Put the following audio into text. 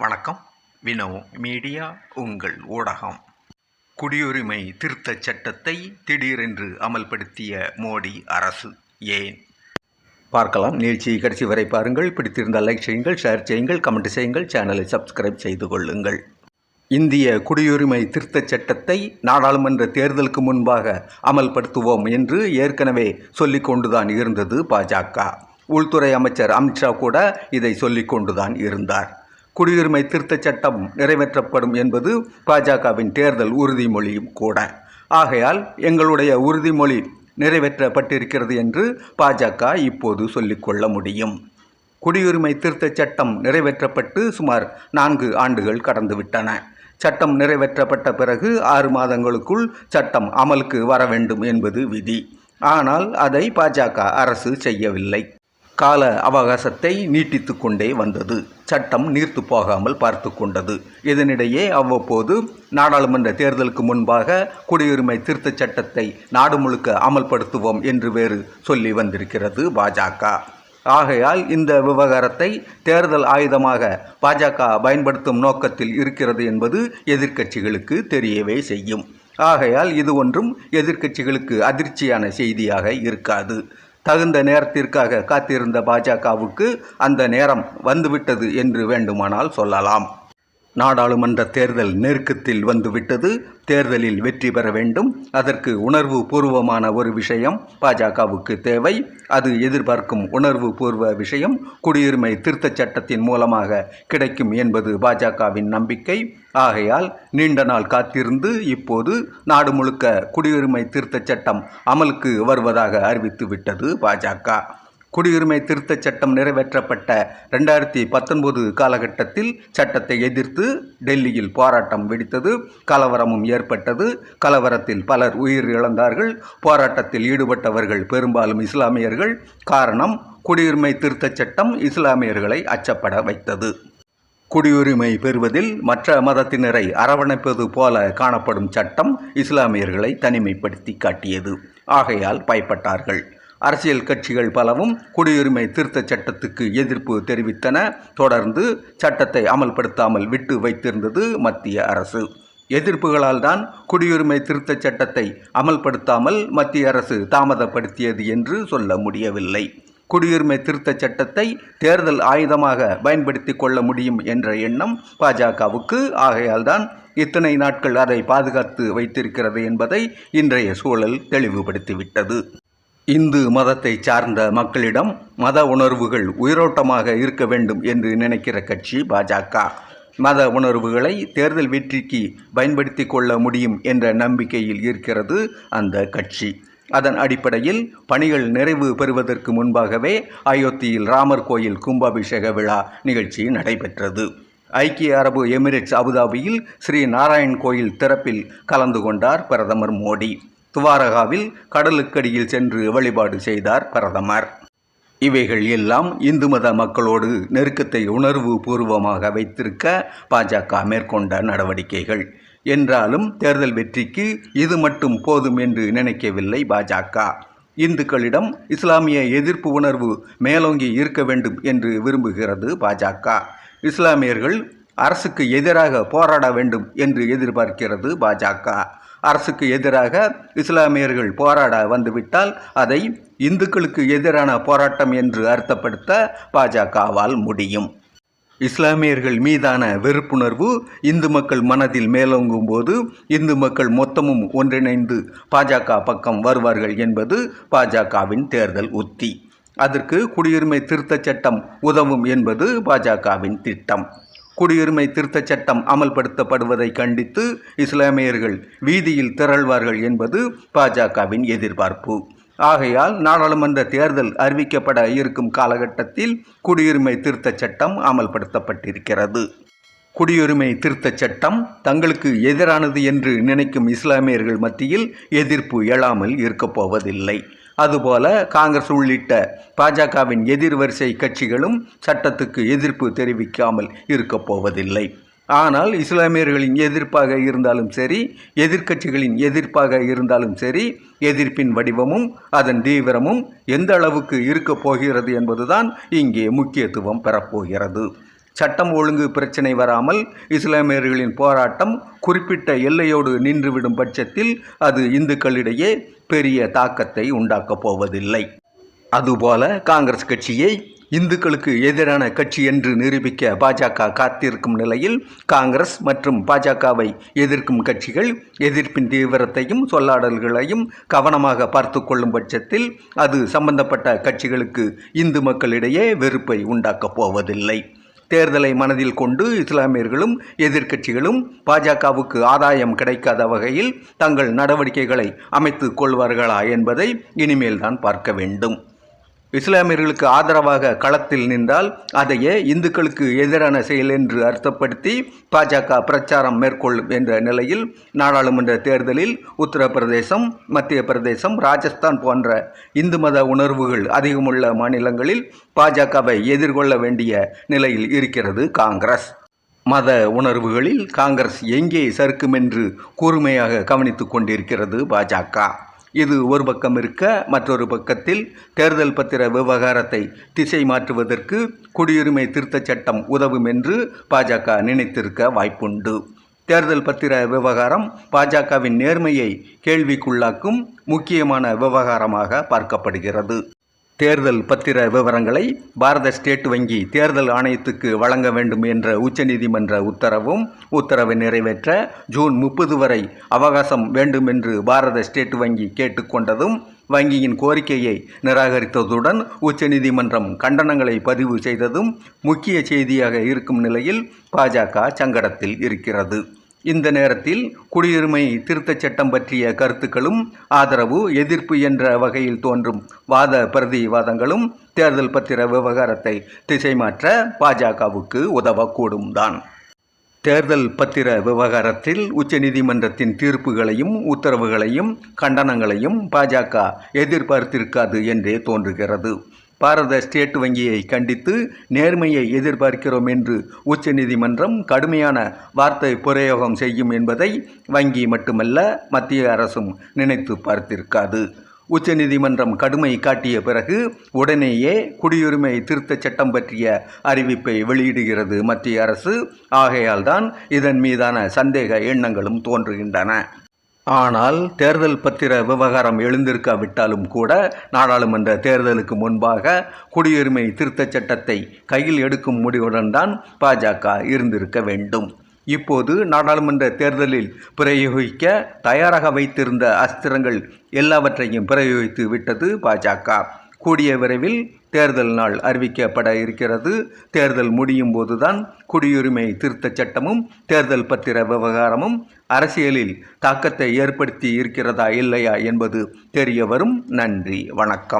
வணக்கம். வினோ மீடியா உங்கள் ஊடகம். குடியுரிமை திருத்தச் சட்டத்தை திடீரென்று அமல்படுத்திய மோடி அரசு ஏன்? பார்க்கலாம். நிகழ்ச்சியை கடைசி வரை பாருங்கள். பிடித்திருந்தால் லைக் செய்யுங்கள் ஷேர் செய்யுங்கள் கமெண்ட் செய்யுங்கள் சேனலை சப்ஸ்கிரைப் செய்து கொள்ளுங்கள். இந்திய குடியுரிமை திருத்தச் சட்டத்தை நாடாளுமன்ற தேர்தலுக்கு முன்பாக அமல்படுத்துவோம் என்று ஏற்கனவே சொல்லிக்கொண்டுதான் இருந்தது பாஜக. உள்துறை அமைச்சர் அமித்ஷா கூட இதை சொல்லிக்கொண்டுதான் இருந்தார். குடியுரிமை திருத்தச் சட்டம் நிறைவேற்றப்படும் என்பது பாஜகவின் தேர்தல் உறுதிமொழியும் கூட. ஆகையால் எங்களுடைய உறுதிமொழி நிறைவேற்றப்பட்டிருக்கிறது என்று பாஜக இப்போது சொல்லிக்கொள்ள முடியும். குடியுரிமை திருத்தச் சட்டம் நிறைவேற்றப்பட்டு சுமார் நான்கு ஆண்டுகள் கடந்துவிட்டன. சட்டம் நிறைவேற்றப்பட்ட பிறகு ஆறு மாதங்களுக்குள் சட்டம் அமலுக்கு வர வேண்டும் என்பது விதி. ஆனால் அதை பாஜக அரசு செய்யவில்லை. கால அவகாசத்தை நீட்டித்து கொண்டே வந்தது. சட்டம் நீர்த்து போகாமல் பார்த்து கொண்டது. இதனிடையே அவ்வப்போது நாடாளுமன்ற தேர்தலுக்கு முன்பாக குடியுரிமை திருத்தச் சட்டத்தை நாடு முழுக்க அமல்படுத்துவோம் என்று வேறு சொல்லி வந்திருக்கிறது பாஜக. ஆகையால் இந்த விவகாரத்தை தேர்தல் ஆயுதமாக பாஜக பயன்படுத்தும் நோக்கத்தில் இருக்கிறது என்பது எதிர்க்கட்சிகளுக்கு தெரியவே செய்யும். ஆகையால் இது ஒன்றும் எதிர்க்கட்சிகளுக்கு அதிர்ச்சியான செய்தியாக இருக்காது. தகுந்த நேரத்திற்காக காத்திருந்த பாஜகவுக்கு அந்த நேரம் வந்துவிட்டது என்று வேண்டுமானால் சொல்லலாம். நாடாளுமன்ற தேர்தல் நெருக்கத்தில் வந்துவிட்டது. தேர்தலில் வெற்றி பெற வேண்டும். அதற்கு உணர்வு பூர்வமான ஒரு விஷயம் பாஜகவுக்கு தேவை. அது எதிர்பார்க்கும் உணர்வு பூர்வ விஷயம். குடியுரிமை திருத்தச் சட்டத்தின் மூலமாக கிடைக்கும் என்பது பாஜகவின் நம்பிக்கை. ஆகையால் நீண்ட நாள் காத்திருந்து இப்போது நாடு முழுக்க குடியுரிமை திருத்தச் சட்டம் அமலுக்கு வருவதாக அறிவித்துவிட்டது பாஜக. குடியுரிமை திருத்தச் சட்டம் நிறைவேற்றப்பட்ட ரெண்டாயிரத்தி பத்தொன்பது காலகட்டத்தில் சட்டத்தை எதிர்த்து டெல்லியில் போராட்டம் வெடித்தது கலவரமும் ஏற்பட்டது. கலவரத்தில் பலர் உயிர் இழந்தார்கள் போராட்டத்தில் ஈடுபட்டவர்கள் பெரும்பாலும் இஸ்லாமியர்கள். காரணம் குடியுரிமை திருத்தச் சட்டம் இஸ்லாமியர்களை அச்சப்பட வைத்தது. குடியுரிமை பெறுவதில் மற்ற மதத்தினரை அரவணைப்பது போல காணப்படும் சட்டம் இஸ்லாமியர்களை தனிமைப்படுத்தி காட்டியது. ஆகையால் பயப்பட்டார்கள். அரசியல் கட்சிகள் பலவும் குடியுரிமை திருத்தச் சட்டத்துக்கு எதிர்ப்பு தெரிவித்தன. தொடர்ந்து சட்டத்தை அமல்படுத்தாமல் விட்டு வைத்திருந்தது மத்திய அரசு. எதிர்ப்புகளால் தான் குடியுரிமை திருத்தச் சட்டத்தை அமல்படுத்தாமல் மத்திய அரசு தாமதப்படுத்தியது என்று சொல்ல முடியவில்லை. குடியுரிமை திருத்தச் சட்டத்தை தேர்தல் ஆயுதமாக பயன்படுத்தி கொள்ள முடியும் என்ற எண்ணம் பாஜகவுக்கு. ஆகையால்தான் இத்தனை நாட்கள் அதை பாதுகாத்து வைத்திருக்கிறது என்பதை இன்றைய சூழல் தெளிவுபடுத்திவிட்டது. இந்து மதத்தை சார்ந்த மக்களிடம் மத உணர்வுகள் உயிரோட்டமாக இருக்க வேண்டும் என்று நினைக்கிற கட்சி பாஜக. மத உணர்வுகளை தேர்தல் வெற்றிக்கு பயன்படுத்தி கொள்ள முடியும் என்ற நம்பிக்கையில் இருக்கிறது அந்த கட்சி. அதன் அடிப்படையில் பணிகள் நிறைவு பெறுவதற்கு முன்பாகவே அயோத்தியில் ராமர் கோயில் கும்பாபிஷேக விழா நிகழ்ச்சி நடைபெற்றது. ஐக்கிய அரபு எமிரேட்ஸ் அபுதாபியில் ஸ்ரீ நாராயண் கோயில் திறப்பில் கலந்து கொண்டார் பிரதமர் மோடி. துவாரகாவில் கடலுக்கடியில் சென்று வழிபாடு செய்தார் பிரதமர். இவைகள் எல்லாம் இந்து மத மக்களோடு நெருக்கத்தை உணர்வு பூர்வமாக வைத்திருக்க பாஜக மேற்கொண்ட நடவடிக்கைகள். என்றாலும் தேர்தல் வெற்றிக்கு இது மட்டும் போதும் என்று நினைக்கவில்லை பாஜக. இந்துக்களிடம் இஸ்லாமிய எதிர்ப்பு உணர்வு மேலோங்கி இருக்க வேண்டும் என்று விரும்புகிறது பாஜக. இஸ்லாமியர்கள் அரசுக்கு எதிராக போராட வேண்டும் என்று எதிர்பார்க்கிறது பாஜக. அரசுக்கு எதிராக இஸ்லாமியர்கள் போராட வந்துவிட்டால் அதை இந்துக்களுக்கு எதிரான போராட்டம் என்று அர்த்தப்படுத்த பாஜகவால் முடியும். இஸ்லாமியர்கள் மீதான வெறுப்புணர்வு இந்து மக்கள் மனதில் மேலோங்கும் போது இந்து மக்கள் மொத்தமும் ஒன்றிணைந்து பாஜக பக்கம் வருவார்கள் என்பது பாஜகவின் தேர்தல் உத்தி. அதற்கு குடியுரிமை திருத்தச் சட்டம் உதவும் என்பது பாஜகவின் திட்டம். குடியுரிமை திருத்தச் சட்டம் அமல்படுத்தப்படுவதை கண்டித்து இஸ்லாமியர்கள் வீதியில் திரள்வார்கள் என்பது பாஜகவின் எதிர்பார்ப்பு. ஆகையால் நாடாளுமன்ற தேர்தல் அறிவிக்கப்பட இருக்கும் காலகட்டத்தில் குடியுரிமை திருத்தச் சட்டம் அமல்படுத்தப்பட்டிருக்கிறது. குடியுரிமை திருத்தச் சட்டம் தங்களுக்கு எதிரானது என்று நினைக்கும் இஸ்லாமியர்கள் மத்தியில் எதிர்ப்பு எழாமல் இருக்கப் போவதில்லை. அதுபோல காங்கிரஸ் உள்ளிட்ட பாஜகவின் எதிர்வரிசை கட்சிகளும் சட்டத்துக்கு எதிர்ப்பு தெரிவிக்காமல் இருக்கப் போவதில்லை. ஆனால் இஸ்லாமியர்களின் எதிர்ப்பாக இருந்தாலும் சரி எதிர்க்கட்சிகளின் எதிர்ப்பாக இருந்தாலும் சரி எதிர்ப்பின் வடிவமும் அதன் தீவிரமும் எந்த அளவுக்கு இருக்கப் போகிறது என்பதுதான் இங்கே முக்கியத்துவம் பெறப்போகிறது. சட்டம் ஒழுங்கு பிரச்சனை வராமல் இஸ்லாமியர்களின் போராட்டம் குறிப்பிட்ட எல்லையோடு நின்றுவிடும் பட்சத்தில் அது இந்துக்களிடையே பெரிய தாக்கத்தை உண்டாக்கப் போவதில்லை. அதுபோல காங்கிரஸ் கட்சியை இந்துக்களுக்கு எதிரான கட்சி என்று நிரூபிக்க பாஜக காத்திருக்கும் நிலையில் காங்கிரஸ் மற்றும் பாஜகவை எதிர்க்கும் கட்சிகள் எதிர்ப்பின் தீவிரத்தையும் சொல்லாடல்களையும் கவனமாக பார்த்து கொள்ளும் பட்சத்தில் அது சம்பந்தப்பட்ட கட்சிகளுக்கு இந்து மக்களிடையே வெறுப்பை உண்டாக்கப் போவதில்லை. தேர்தலை மனதில் கொண்டு இஸ்லாமியர்களும் எதிர்க்கட்சிகளும் பாஜகவுக்கு ஆதாயம் கிடைக்காத வகையில் தங்கள் நடவடிக்கைகளை அமைத்துக் கொள்வார்களா என்பதை இனிமேல் தான் பார்க்க வேண்டும். இஸ்லாமியர்களுக்கு ஆதரவாக களத்தில் நின்றால் அதையே இந்துக்களுக்கு எதிரான செயல் என்று அர்த்தப்படுத்தி பாஜக பிரச்சாரம் மேற்கொள்ளும் என்ற நிலையில் நாடாளுமன்ற தேர்தலில் உத்தரப்பிரதேசம் மத்திய பிரதேசம் ராஜஸ்தான் போன்ற இந்து மத உணர்வுகள் அதிகமுள்ள மாநிலங்களில் பாஜகவை எதிர்கொள்ள வேண்டிய நிலையில் இருக்கிறது காங்கிரஸ். மத உணர்வுகளில் காங்கிரஸ் எங்கே சறுக்கும் என்று கூர்மையாக கவனித்துக் கொண்டிருக்கிறது பாஜக. இது ஒரு பக்கம் இருக்க மற்றொரு பக்கத்தில் தேர்தல் பத்திர விவகாரத்தை திசை மாற்றுவதற்கு குடியுரிமை திருத்தச் சட்டம் உதவும் என்று பாஜக நினைத்திருக்க வாய்ப்புண்டு. தேர்தல் பத்திர விவகாரம் பாஜகவின் நேர்மையை கேள்விக்குள்ளாக்கும் முக்கியமான விவகாரமாக பார்க்கப்படுகிறது. தேர்தல் பத்திர விவரங்களை பாரத ஸ்டேட் வங்கி தேர்தல் ஆணையத்துக்கு வழங்க வேண்டும் என்ற உச்சநீதிமன்ற உத்தரவும் உத்தரவை நிறைவேற்ற ஜூன் முப்பது வரை அவகாசம் வேண்டும் என்று பாரத ஸ்டேட் வங்கி கேட்டுக்கொண்டதும் வங்கியின் கோரிக்கையை நிராகரித்ததுடன் உச்சநீதிமன்றம் கண்டனங்களை பதிவு செய்ததும் முக்கிய செய்தியாக இருக்கும் நிலையில் பாஜக சங்கடத்தில் இருக்கிறது. இந்த நேரத்தில் குடியுரிமை திருத்தச் சட்டம் பற்றிய கருத்துக்களும் ஆதரவு எதிர்ப்பு என்ற வகையில் தோன்றும் வாத பிரதிவாதங்களும் தேர்தல் பத்திர விவகாரத்தை திசை மாற்ற பாஜகவுக்கு உதவக்கூடும் தான். தேர்தல் பத்திர விவகாரத்தில் உச்சநீதிமன்றத்தின் தீர்ப்புகளையும் உத்தரவுகளையும் கண்டனங்களையும் பாஜக எதிர்பார்த்திருக்காது என்றே தோன்றுகிறது. பாரத ஸ்டேட் வங்கியை கண்டித்து நேர்மையை எதிர்பார்க்கிறோம் என்று உச்சநீதிமன்றம் கடுமையான வார்த்தை பிரயோகம் செய்யும் என்பதை வங்கி மட்டுமல்ல மத்திய அரசும் நினைத்து பார்த்திருக்காது. உச்சநீதிமன்றம் கடுமை காட்டிய பிறகு உடனேயே குடியுரிமை திருத்தச் சட்டம் பற்றிய அறிவிப்பை வெளியிடுகிறது மத்திய அரசு. ஆகையால்தான் இதன் மீதான சந்தேக எண்ணங்களும் தோன்றுகின்றன. ஆனால் தேர்தல் பத்திர விவகாரம் எழுந்திருக்காவிட்டாலும் கூட நாடாளுமன்ற தேர்தலுக்கு முன்பாக குடியுரிமை திருத்தச் சட்டத்தை கையில் எடுக்கும் முடிவுடன் தான் பாஜக இருந்திருக்க வேண்டும். இப்போது நாடாளுமன்ற தேர்தலில் பிரயோகிக்க தயாராக வைத்திருந்த அஸ்திரங்கள் எல்லாவற்றையும் பிரயோகித்து விட்டது பாஜக. கூடிய விரைவில் தேர்தல் நாள் அறிவிக்கப்பட இருக்கிறது. தேர்தல் முடியும் போதுதான் குடியுரிமை திருத்தச் சட்டமும் தேர்தல் பத்திர விவகாரமும் அரசியலில் தாக்கத்தை ஏற்படுத்தி இருக்கிறதா இல்லையா என்பது தெரிய வரும் நன்றி வணக்கம்.